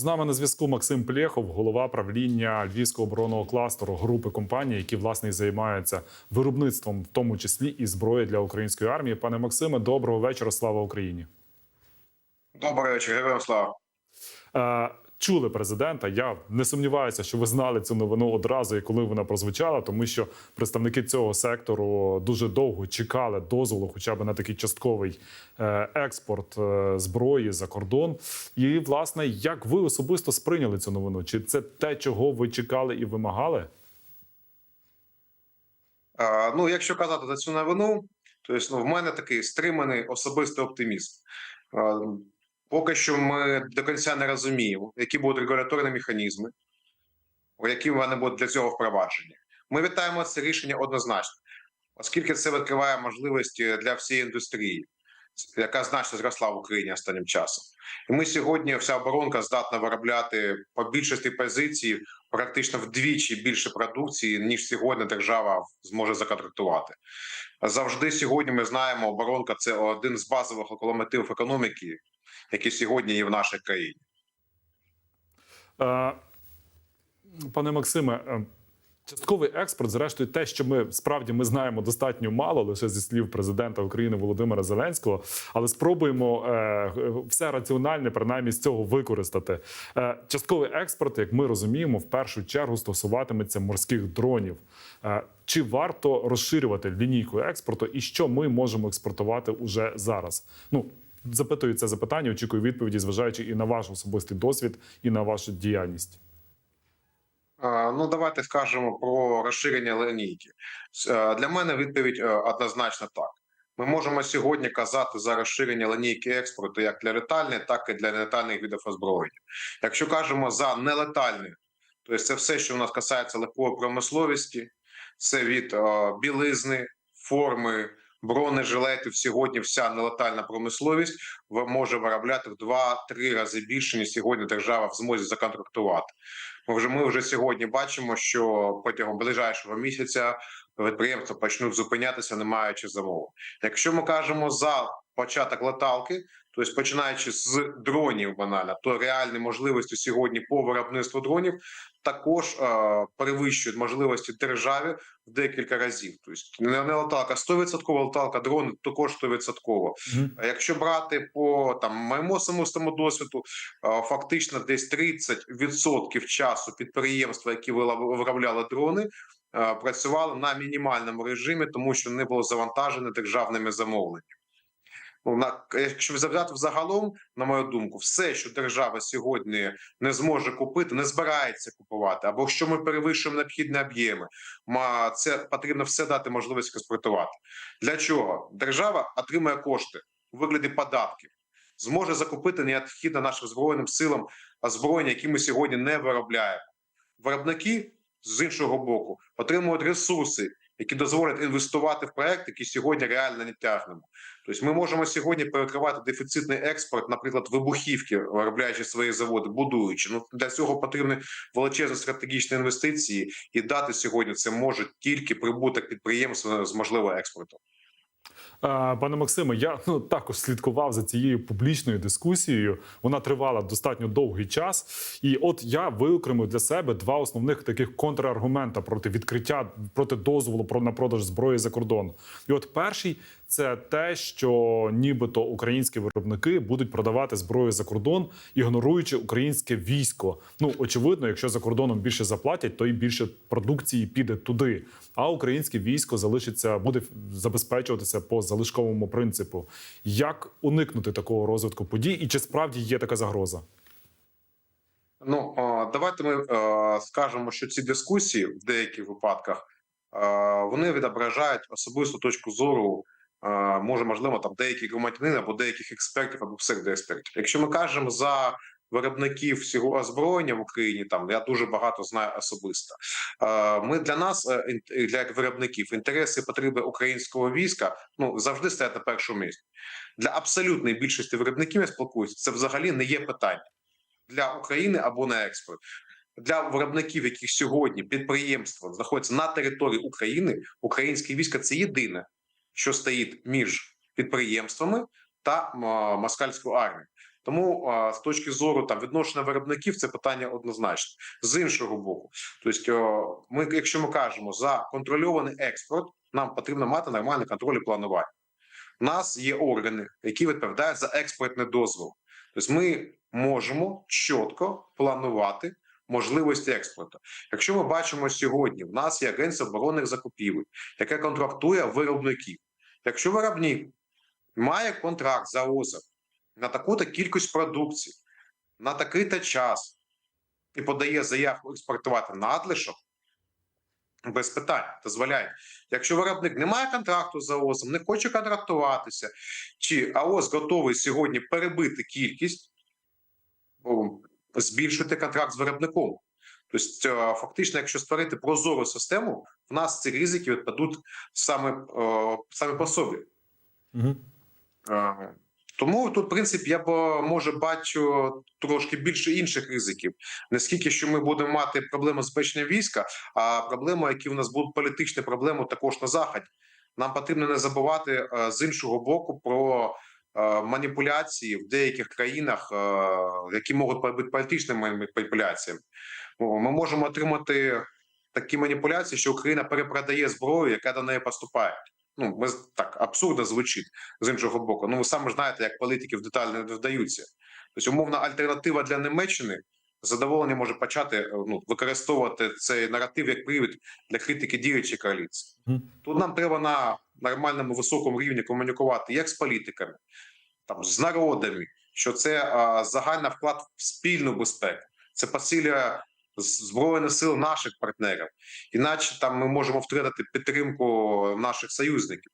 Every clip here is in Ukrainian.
З нами на зв'язку Максим Плєхов, голова правління Львівського оборонного кластеру групи компаній, які власне і займаються виробництвом, в тому числі і зброї для української армії. Пане Максиме, доброго вечора. Слава Україні. Доброго вечір, героям слава. Чули президента. Я не сумніваюся, що ви знали цю новину одразу, і коли вона прозвучала, тому що представники цього сектору дуже довго чекали дозволу, хоча б на такий частковий е, експорт е, зброї за кордон. І власне, як ви особисто сприйняли цю новину? Чи це те, чого ви чекали і вимагали? А, ну, якщо казати за цю новину, то ну, в мене такий стриманий особистий оптимізм. Поки що ми до кінця не розуміємо, які будуть регуляторні механізми, які вони будуть для цього впроваджені. Ми вітаємо це рішення однозначно, оскільки це відкриває можливості для всієї індустрії, яка значно зросла в Україні останнім часом. І ми сьогодні вся оборонка здатна виробляти по більшості позицій практично вдвічі більше продукції, ніж сьогодні держава зможе законтрактувати. Завжди сьогодні ми знаємо, оборонка це один з базових локомотивів економіки, які сьогодні є в нашій країні. Е, Пане Максиме, е, частковий експорт, зрештою, те, що ми справді ми знаємо достатньо мало, лише зі слів президента України Володимира Зеленського, але спробуємо е, все раціональне, принаймні з цього використати. Е, Частковий експорт, як ми розуміємо, в першу чергу стосуватиметься морських дронів. Е, Чи варто розширювати лінійку експорту, і що ми можемо експортувати уже зараз? Ну запитую це запитання, очікую відповіді, зважаючи і на ваш особистий досвід, і на вашу діяльність. А, Ну, давайте скажемо про розширення лінійки. Е, Для мене відповідь е, однозначно так. Ми можемо сьогодні казати за розширення лінійки експорту як для летальних, так і для нелетальних видів озброєння. Якщо кажемо за нелетальне, то це все, що у нас касається легкої промисловості, це від е, білизни, форми, бронежилетів. Сьогодні вся нелетальна промисловість в- може виробляти в 2-3 рази більше, ніж сьогодні держава в змозі законтрактувати. Ми вже ми вже сьогодні бачимо, що протягом ближайшого місяця підприємства почнуть зупинятися, не маючи замови. Якщо ми кажемо за початок леталки, тобто починаючи з дронів банально, то реальні можливості сьогодні по виробництву дронів також е, перевищують можливості держави в декілька разів. Тобто не, не леталка 100%, леталка дрони також 100%. Мгм. А Якщо брати по там моєму особистому досвіду, е, фактично десь 30% часу підприємства, які виробляли дрони, е, працювали на мінімальному режимі, тому що не було завантажені державними замовленнями. Ну, на якщо взяти взагалом, на мою думку, все, що держава сьогодні не зможе купити, не збирається купувати, або що ми перевищуємо необхідні об'єми, ма це потрібно все дати можливість експортувати. Для чого держава отримує кошти у вигляді податків, зможе закупити необхідне нашим збройним силам озброєння, які ми сьогодні не виробляємо. Виробники з іншого боку отримують ресурси, які дозволять інвестувати в проект, який сьогодні реально не тягнемо. Тобто, ми можемо сьогодні перекривати дефіцитний експорт, наприклад, вибухівки, виробляючи свої заводи, будуючи. Ну для цього потрібні величезні стратегічні інвестиції, і дати сьогодні це може тільки прибуток підприємства з можливого експорту. Е, Пане Максиме, я ну також слідкував за цією публічною дискусією. Вона тривала достатньо довгий час, і от я виокремив для себе два основних таких контраргумента проти відкриття проти дозволу про на продаж зброї за кордон. І от перший це те, що нібито українські виробники будуть продавати зброю за кордон, ігноруючи українське військо. Ну очевидно, якщо за кордоном більше заплатять, то і більше продукції піде туди. А українське військо залишиться, буде забезпечуватися по залишковому принципу. Як уникнути такого розвитку подій, і чи справді є така загроза? Ну давайте ми скажемо, що ці дискусії в деяких випадках вони відображають особисту точку зору. Може, можливо, там деяких громадянин або деяких експертів або псевдоекспертів. Якщо ми кажемо за виробників всього озброєння в Україні, там я дуже багато знаю особисто. Ми для нас, е, для виробників, інтереси потреби українського війська ну завжди стоять на першому місці. Для абсолютної більшості виробників я спілкуюся, це взагалі не є питання для України або на експорт. Для виробників, яких сьогодні підприємства знаходяться на території України, українське військо це єдине, що стоїть між підприємствами та москальською армією. Тому з точки зору там відношення виробників це питання однозначно. З іншого боку, тобто, ми, якщо ми кажемо за контрольований експорт, нам потрібно мати нормальний контроль і планування. У нас є органи, які відповідають за експортний дозвіл. Тобто, ми можемо чітко планувати можливості експорту. Якщо ми бачимо сьогодні, в нас є агенція оборонних закупівель, яка контрактує виробників. Якщо виробник має контракт за ОЗА на таку-то кількість продукції, на такий-то час і подає заявку експортувати надлишок, без питань дозволяє. Якщо виробник не має контракту з АОСом, не хоче контрактуватися, чи АОС готовий сьогодні перебити кількість, збільшити контракт з виробником. Тобто, е, фактично, якщо створити прозору систему, в нас ці ризики відпадуть саме, е, саме по собі. Угу. Тому тут, в принципі, я б може бачу трошки більше інших ризиків. Не скільки що ми будемо мати проблеми з збереженням війська, а проблеми, які в нас будуть політичні проблеми також на заході. Нам потрібно не забувати з іншого боку про маніпуляції в деяких країнах, е, які можуть бути політичними маніпуляціями. Ми можемо отримати такі маніпуляції, що Україна перепродає зброю, яка до неї поступає. Ну, ми так абсурдно звучить з іншого боку. Ну, ви саме знаєте, як політики в деталі не вдаються. Тобто, умовна альтернатива для Німеччини з задоволенням може почати е, ну, використовувати цей наратив як привід для критики діючої коаліції. Тут нам треба на нормальному високому рівні комунікувати як з політиками, там з народами, що це а, загальний вклад в спільну безпеку, це посилює збройних сил наших партнерів. Іначе там ми можемо втратити підтримку наших союзників.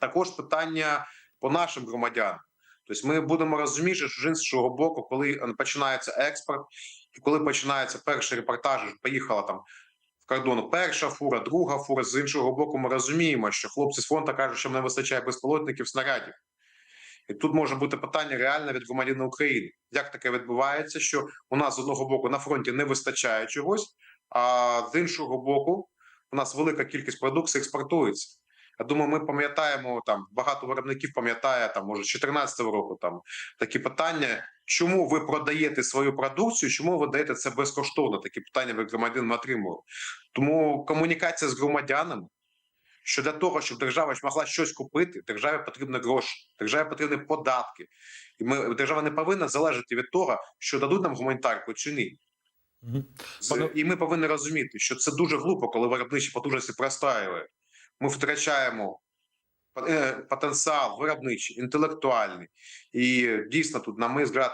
Також питання по нашим громадянам. Тобто ми будемо розуміти, що з іншого боку, коли починається експорт, коли починається перший репортаж, поїхала там в кордон перша фура, друга фура. З іншого боку, ми розуміємо, що хлопці з фронту кажуть, що не вистачає безпілотників, снарядів. І тут може бути питання реально від громадян України. Як таке відбувається, що у нас з одного боку на фронті не вистачає чогось, а з іншого боку, у нас велика кількість продукції експортується. Я думаю, ми пам'ятаємо там багато виробників пам'ятає там, може, з 14 року там такі питання. Чому ви продаєте свою продукцію? Чому ви даєте це безкоштовно? Такі питання ви громадянин отримували. Тому комунікація з громадянами, що для того, щоб держава могла щось купити, державі потрібні гроші, державі потрібні податки. І ми держава не повинна залежати від того, що дадуть нам гуманітарку чи ні. Угу. З- І ми повинні розуміти, що це дуже глупо, коли виробничі потужності простаює. Ми втрачаємо е, потенціал виробничий, інтелектуальний. І дійсно тут, на мій взгляд,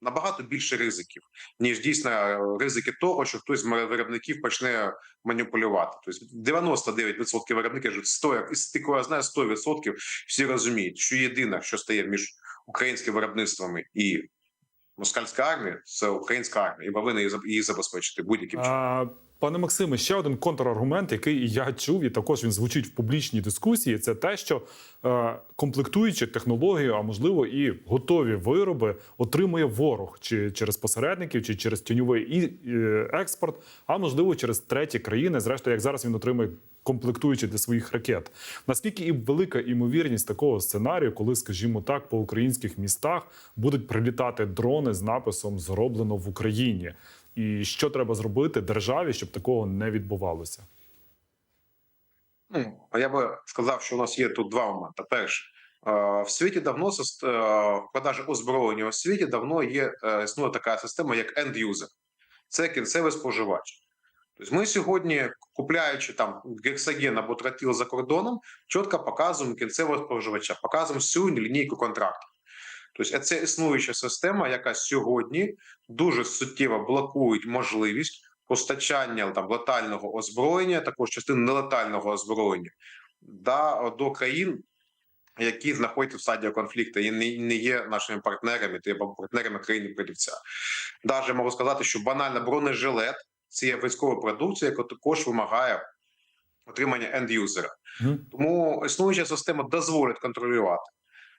набагато більше ризиків, ніж дійсно е, ризики того, що хтось з виробників почне маніпулювати. Тобто 99% виробників 100, із тих, кого я знаю, 100% всі розуміють, що єдине, що стає між українськими виробництвами і москальська армія, це українська армія, і повинна її забезпечити будь-яким чином. Пане Максиме, ще один контраргумент, який я чув, і також він звучить в публічній дискусії. Це те, що е, комплектуючи технологію, а можливо і готові вироби, отримує ворог чи через посередників, чи через тіньовий е, експорт, а можливо через треті країни. Зрештою, як зараз він отримує. Комплектуючи для своїх ракет, наскільки і велика імовірність такого сценарію, коли, скажімо так, по українських містах будуть прилітати дрони з написом Зроблено в Україні, і що треба зробити державі, щоб такого не відбувалося? Ну, я би сказав, що у нас є тут два моменти. Перше, е, в світі давно е, в продажі озброєння у світі давно є е, існує така система, як end-user. Це кінцевий споживач. Тобто ми сьогодні, купляючи там гексаген або тротил за кордоном, чітко показуємо кінцевого споживача, показуємо всю лінійку контрактів. Тобто це існуюча система, яка сьогодні дуже суттєво блокує можливість постачання там летального озброєння, також частини нелетального озброєння да, до країн, які знаходяться в стадії конфлікту і не, не є нашими партнерами, або партнерами країни продавця. Навіть можу сказати, що банально бронежилет це військова продукція, яка також вимагає отримання енд-юзера. Мгм. Тому існуюча система дозволить контролювати.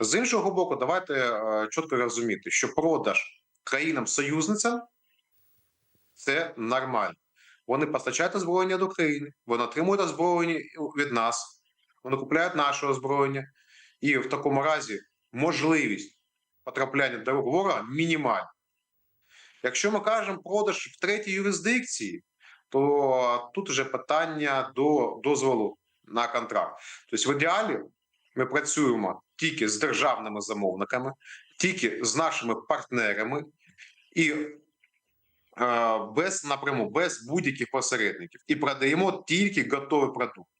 З іншого боку, давайте е, чітко розуміти, що продаж країнам-союзницям це нормально. Вони постачають озброєння до країни, вони отримують озброєння від нас, вони купляють наше озброєння, і в такому разі можливість потрапляння до ворога мінімальні. Якщо ми кажемо продаж в третій юрисдикції, то тут вже питання до дозволу на контракт. Тобто, в ідеалі ми працюємо тільки з державними замовниками, тільки з нашими партнерами і е, без напряму, без будь-яких посередників, і продаємо тільки готовий продукт,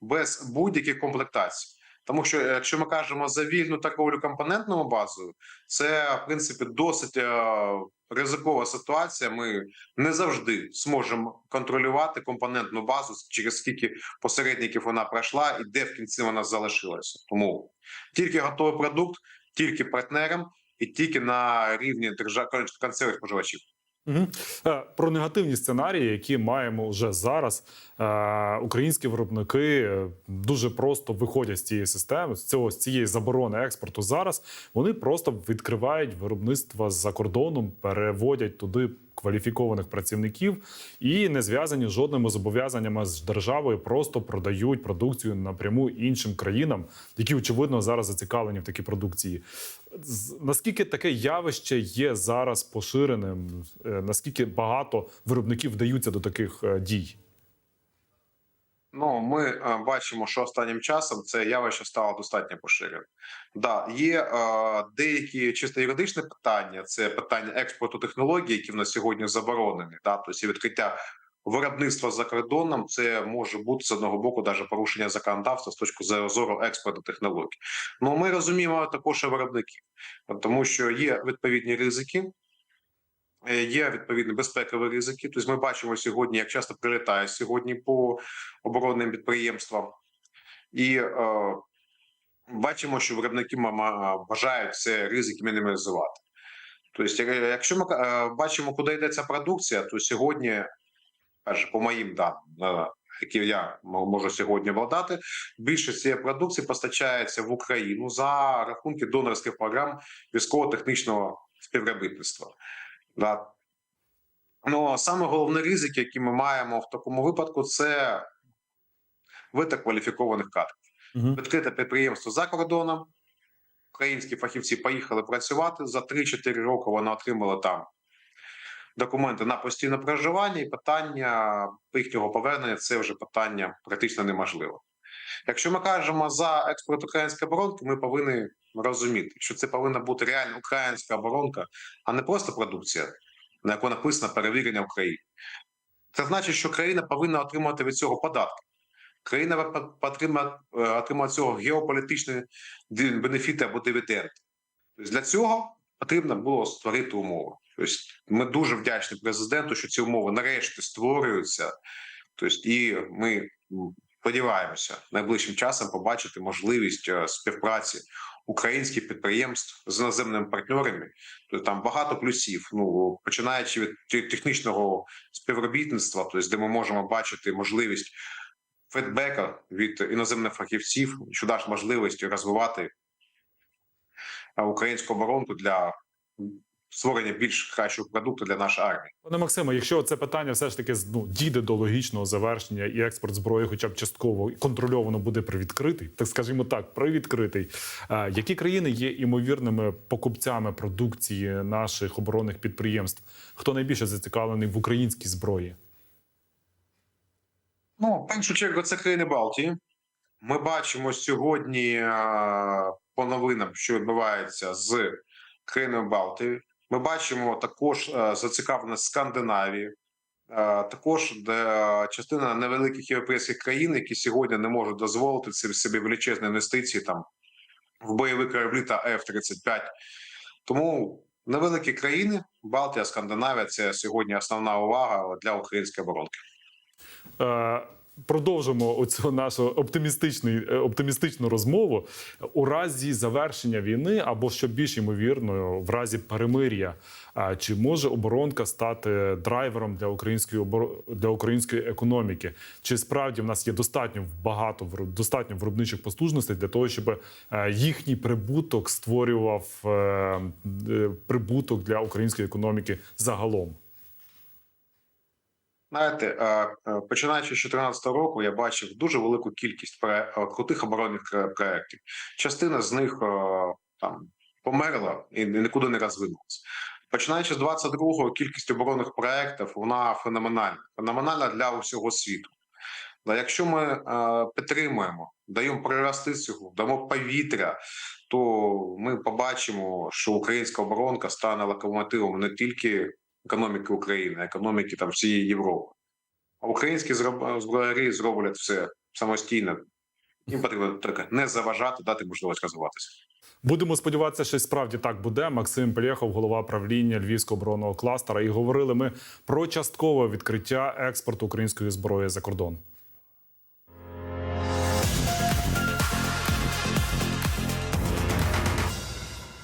без будь-яких комплектацій. Тому що е, якщо ми кажемо за вільну торговлю компонентною базою, це в принципі досить е, ризикова ситуація. Ми не завжди зможемо контролювати компонентну базу, через скільки посередників вона пройшла, і де в кінці вона залишилася. Тому тільки готовий продукт, тільки партнерам і тільки на рівні держав концерних споживачів. Угу. Про негативні сценарії, які маємо вже зараз. Е, Українські виробники е, дуже просто виходять з цієї системи, з цього з цієї заборони експорту. Зараз вони просто відкривають виробництва за кордоном, переводять туди кваліфікованих працівників і не зв'язані з жодними зобов'язаннями з державою, просто продають продукцію напряму іншим країнам, які очевидно зараз зацікавлені в такій продукції. Наскільки таке явище є зараз поширеним? Е, Наскільки багато виробників вдаються до таких е, дій? Ну, ми е, бачимо, що останнім часом це явище стало достатньо поширеним. Да, є е, деякі чисто юридичні питання, це питання експорту технологій, які в нас сьогодні заборонені. Да, тобто відкриття виробництва за кордоном, це може бути з одного боку навіть порушення законодавства з точки зору експорту технологій. Ну ми розуміємо також і виробників, тому що є відповідні ризики. Е, Є відповідні безпекові ризики. Тобто ми бачимо сьогодні, як часто прилітає сьогодні по оборонним підприємствам, і е, бачимо, що виробники ма- ма- бажають це ризики мінімізувати. Тобто, якщо ми е, бачимо, куди йде ця продукція, то сьогодні, аж по моїм даним, е, які я можу сьогодні владати, більшість цієї продукції постачається в Україну за рахунки донорських програм військово-технічного співробітництва. Да. Ну, саме головний ризик, який ми маємо в такому випадку, це виток кваліфікованих кадрів. Угу. Відкрите підприємство за кордоном. Українські фахівці поїхали працювати. За 3-4 роки вони отримали там документи на постійне проживання, і питання їхнього повернення це вже питання практично неможливе. Якщо ми кажемо за експорт української оборонки, ми повинні розуміти, що це повинна бути реально українська оборонка, а не просто продукція, на яку написано перевірення України. Це значить, що країна повинна отримувати від цього податки. Країна отримає, отримає цього геополітичні бенефіти або дивіденди. Тобто для цього потрібно було створити умови. Тобто ми дуже вдячні президенту, що ці умови нарешті створюються. Тобто, і ми сподіваємося найближчим часом побачити можливість е, співпраці українських підприємств з іноземними партнерами. Тобто там багато плюсів. Ну починаючи від те- технічного співробітництва, тобто, де ми можемо бачити можливість фідбека від іноземних фахівців, що дасть можливість розвивати українську оборонку для створення більш кращого продукту для нашої армії. Пане Максиме, якщо це питання все ж таки ну, дійде до логічного завершення, і експорт зброї, хоча б частково контрольовано буде привідкритий, так скажімо так, привідкритий. е, Які країни є імовірними покупцями продукції наших оборонних підприємств? Хто найбільше зацікавлений в українській зброї? Ну, в першу чергу, це країни Балтії. Ми бачимо сьогодні е, по новинам, що відбувається з країнами Балтії. Ми бачимо також е, зацікавленість Скандинавії, е, також де частина невеликих європейських країн, які сьогодні не можуть дозволити собі- величезні інвестиції там в бойові кораблі та F-35. Тому невеликі країни, Балтія, Скандинавія це сьогодні основна увага для української оборонки. Продовжимо оцю нашу оптимістичну, е, оптимістичну розмову у разі завершення війни, або що більш ймовірно, в разі перемир'я. Чи може оборонка стати драйвером для української оборо- для української економіки? Чи справді в нас є достатньо багато достатньо виробничих потужностей для того, щоб е, їхній прибуток створював е, прибуток для української економіки загалом? Знаєте, починаючи з 2014 року, я бачив дуже велику кількість крутих оборонних проєктів. Частина з них там померла і нікуди не розвинулася. Починаючи з 22-го, кількість оборонних проєктів вона феноменальна. Феноменальна для усього світу. Якщо ми підтримуємо, даємо прирости цього, дамо повітря, то ми побачимо, що українська оборонка стане локомотивом не тільки економіки України, економіки там всієї Європи. А українські зброярі зроблять все самостійно. Їм потрібно тільки не заважати, дати можливість розвиватися. Будемо сподіватися, що справді так буде. Максим Пелєхов, голова правління Львівського оборонного кластера. І говорили ми про часткове відкриття експорту української зброї за кордон.